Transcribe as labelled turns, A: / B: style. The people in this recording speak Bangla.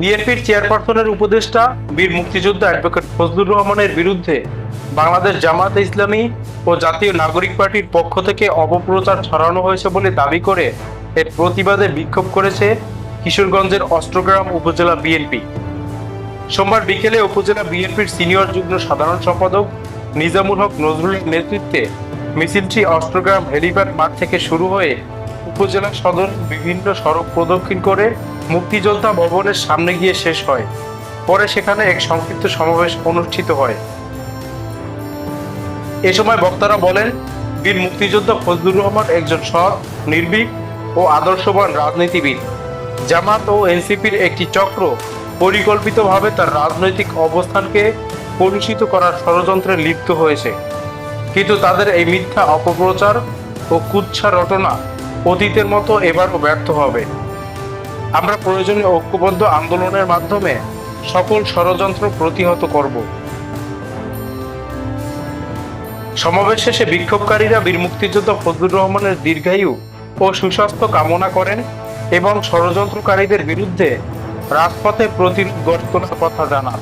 A: বিএনপির চেয়ারপারসনের উপদেষ্টা, বীর মুক্তিযোদ্ধা অ্যাডভোকেট ফজলুর রহমানের বিরুদ্ধে বাংলাদেশ জামাত ইসলামী ও জাতীয় নাগরিক পার্টির পক্ষ থেকে অপপ্রচার ছড়ানো হয়েছে বলে দাবি করে এর প্রতিবাদে বিক্ষোভ করেছে কিশোরগঞ্জের অস্ট্রগ্রাম উপজেলা বিএনপি। সোমবার বিকেলে উপজেলা বিএনপির সিনিয়র যুগ্ম সাধারণ সম্পাদক নিজামুল হক নজরুলের নেতৃত্বে মিছিলটি অস্ট্রগ্রাম হেলিপ্যাড মাঠ থেকে শুরু হয়ে উপজেলা সদর বিভিন্ন সড়ক প্রদক্ষিণ করে মুক্তিযোদ্ধা ভবনের সামনে গিয়ে শেষ হয়। পরে সেখানে এক সংক্ষিপ্ত সমাবেশ অনুষ্ঠিত হয়। এ সময় বক্তারা বলেন, বীর মুক্তিযোদ্ধা ফজলুর রহমান একজন সৎ নির্ভীক ও আদর্শবান রাজনীতিবিদ। জামাত ও এনসিপির একটি চক্র পরিকল্পিতভাবে তার রাজনৈতিক অবস্থানকে কলুষিত করার ষড়যন্ত্রে লিপ্ত হয়েছে। কিন্তু তাদের এই মিথ্যা অপপ্রচার ও কুচ্ছা রটনা অতীতের মতো এবারও ব্যর্থ হবে। আমরা প্রয়োজনীয় ঐক্যবদ্ধ আন্দোলনের মাধ্যমে সকল ষড়যন্ত্র প্রতিহত করব। সমাবেশ শেষে বিক্ষোভকারীরা বীর মুক্তিযোদ্ধা ফজলুর রহমানের দীর্ঘায়ু ও সুস্বাস্থ্য কামনা করেন এবং ষড়যন্ত্রকারীদের বিরুদ্ধে রাজপথে প্রতিরোধ তোলার কথা জানান।